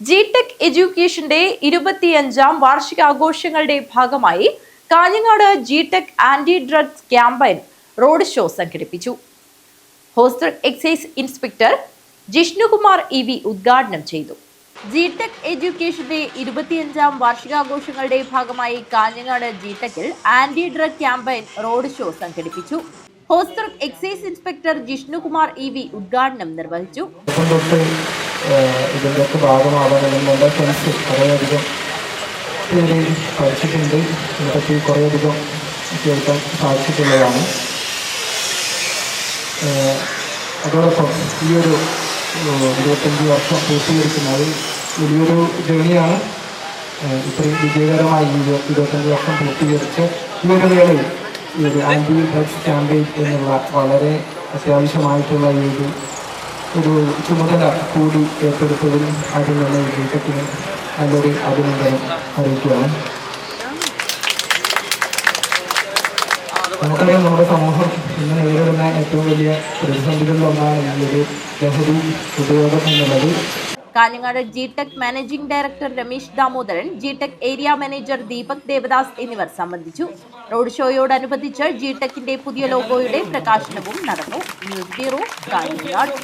G tech എഡ്യൂക്കേഷന്റെ ഇരുപത്തിയഞ്ചാം വാർഷികാഘോഷങ്ങളുടെ ഭാഗമായി Kanhangad G tech anti drugs campaign road show സംഘടിപ്പിച്ചു. Hostel excise inspector Jishnukumar E V ഉദ്ഘാടനം ചെയ്തു. ജി ടെക് എഡ്യൂക്കേഷന്റെ ഇരുപത്തിയഞ്ചാം വാർഷികാഘോഷങ്ങളുടെ ഭാഗമായി Kanhangad G ടെക്കിൽ anti drug campaign road show സംഘടിപ്പിച്ചു. Hostel excise inspector Jishnukumar E V ഉദ്ഘാടനം നിർവഹിച്ചു. ഇതിന്റെയൊക്കെ എന്റെ ഫ്രണ്ട്സ് കുറേയധികം പേര് പഠിച്ചിട്ടുണ്ട്. ഇതിനെപ്പറ്റി കുറേയധികം കേൾക്കാൻ സാധിച്ചിട്ടുള്ളതാണ്. അതോടൊപ്പം ഈ ഒരു ഇരുപത്തഞ്ച് വർഷം പൂർത്തീകരിക്കുന്നത് വലിയൊരു ജേണിയാണ് ഇത്രയും വിജയകരമായി ഇരുപത്തഞ്ച് വർഷം പൂർത്തീകരിച്ച് ഈ ഒരു വേളയിൽ ഈ ഒരു ആന്റി ഡ്രഗ്സ് ക്യാമ്പയിൻ എന്നുള്ള വളരെ അത്യാവശ്യമായിട്ടുള്ള ഈ ഒരു ഒരു ചുമതല കൂടി ഏറ്റെടുത്തതിനും അതിനുള്ള വിജയത്തിനും നല്ലൊരു അഭിനന്ദനം അറിയിക്കുകയാണ്. നമുക്കറിയാം നമ്മുടെ സമൂഹം ഇന്ന് നേരിടുന്ന ഏറ്റവും വലിയ പ്രതിസന്ധികളിലൊന്നാണ് ഈ ഒരു ലഹരി ഉപയോഗം എന്നുള്ളത്. Kanhangad G tech managing director Ramesh Damodaran G tech area manager Deepak Devadas എന്നിവർ സംബന്ധിച്ചു. റോഡ് ഷോയോടനുബന്ധിച്ച് ജി ടെക്കിന്റെ പുതിയ ലോഗോയുടെ പ്രകാശനവും നടന്നു. News bureau Kanhangad.